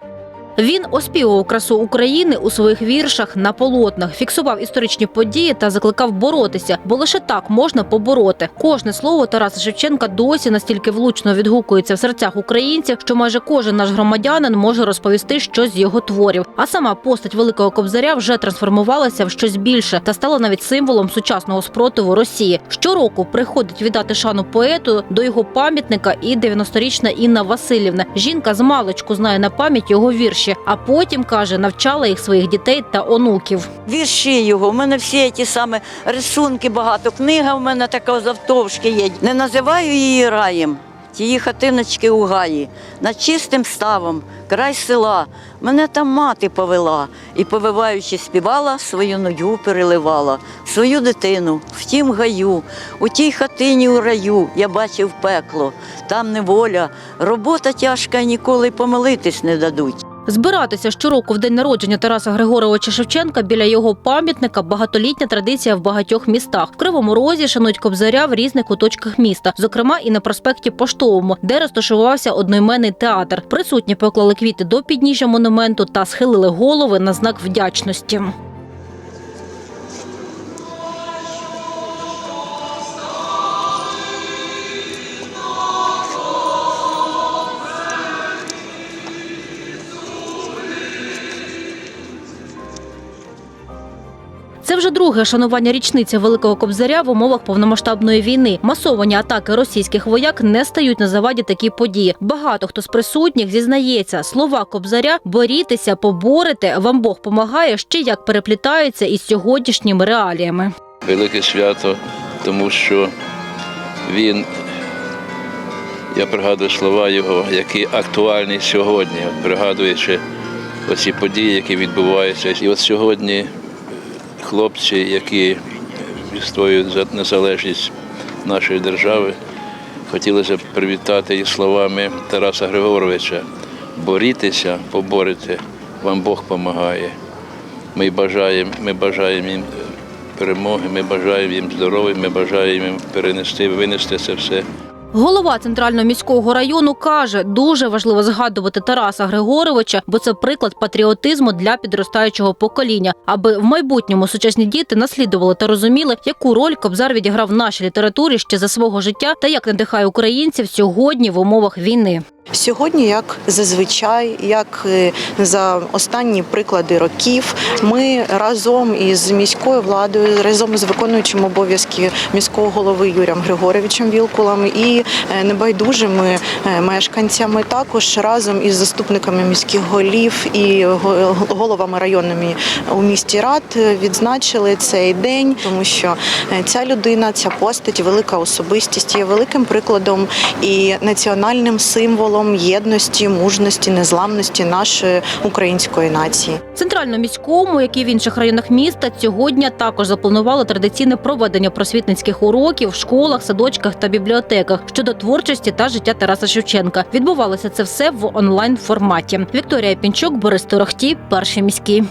Thank you. Він оспівував красу України у своїх віршах на полотнах, фіксував історичні події та закликав боротися, бо лише так можна побороти. Кожне слово Тараса Шевченка досі настільки влучно відгукується в серцях українців, що майже кожен наш громадянин може розповісти щось з його творів. А сама постать великого кобзаря вже трансформувалася в щось більше та стала навіть символом сучасного спротиву Росії. Щороку приходить віддати шану поету до його пам'ятника і 90-річна Інна Васильівна. Жінка з маличку знає на пам'ять його вірші, а потім каже, навчала їх своїх дітей та онуків. Вірші його, у мене всі ті самі рисунки багато. Книга в мене така завтовшки є. Не називаю її раєм. Тії хатиночки у гаї, над чистим ставом, край села. Мене там мати повела і, повиваючи, співала, свою нудю переливала, свою дитину в тім гаю, у тій хатині у раю я бачив пекло, там неволя, робота тяжка, ніколи помилитись не дадуть. Збиратися щороку в день народження Тараса Григоровича Шевченка біля його пам'ятника багатолітня традиція в багатьох містах. В Кривому Розі шанують кобзаря в різних куточках міста, зокрема і на проспекті Поштовому, де розташувався одноіменний театр. Присутні поклали квіти до підніжжя монументу та схилили голови на знак вдячності. Вже друге шанування річниці Великого Кобзаря в умовах повномасштабної війни. Масовані атаки російських вояк не стають на заваді такі події. Багато хто з присутніх зізнається, слова Кобзаря борітеся, поборете, вам Бог помагає ще як переплітаються із сьогоднішніми реаліями. велике свято, тому що він, я пригадую слова його, які актуальні сьогодні, пригадуючи оці події, які відбуваються. І от сьогодні хлопці, які відстоюють за незалежність нашої держави, хотілося б привітати їх словами Тараса Григоровича. Борітеся, поборете, вам Бог допомагає. Ми бажаємо, ми бажаємо їм перемоги, ми бажаємо їм здоров'я, ми бажаємо їм перенести, винести це все. Голова центрального міського району каже, дуже важливо згадувати Тараса Григоровича, бо це приклад патріотизму для підростаючого покоління, аби в майбутньому сучасні діти наслідували та розуміли, яку роль Кобзар відіграв в нашій літературі ще за свого життя та як надихає українців сьогодні в умовах війни. Сьогодні, як зазвичай, як е, за останні приклади років, ми разом із міською владою, разом з виконуючим обов'язки міського голови Юрієм Григоровичем Вілкулом і е, небайдужими е, мешканцями, також разом із заступниками міських голів і го- головами районними у місті рад відзначили цей день, тому що ця людина, ця постать, велика особистість є великим прикладом і національним символом єдності, мужності, незламності нашої української нації. Центральному міському, як і в інших районах міста, сьогодні також запланували традиційне проведення просвітницьких уроків в школах, садочках та бібліотеках щодо творчості та життя Тараса Шевченка. Відбувалося це все в онлайн форматі. Вікторія Пінчук, Борис Торохті, перший міський.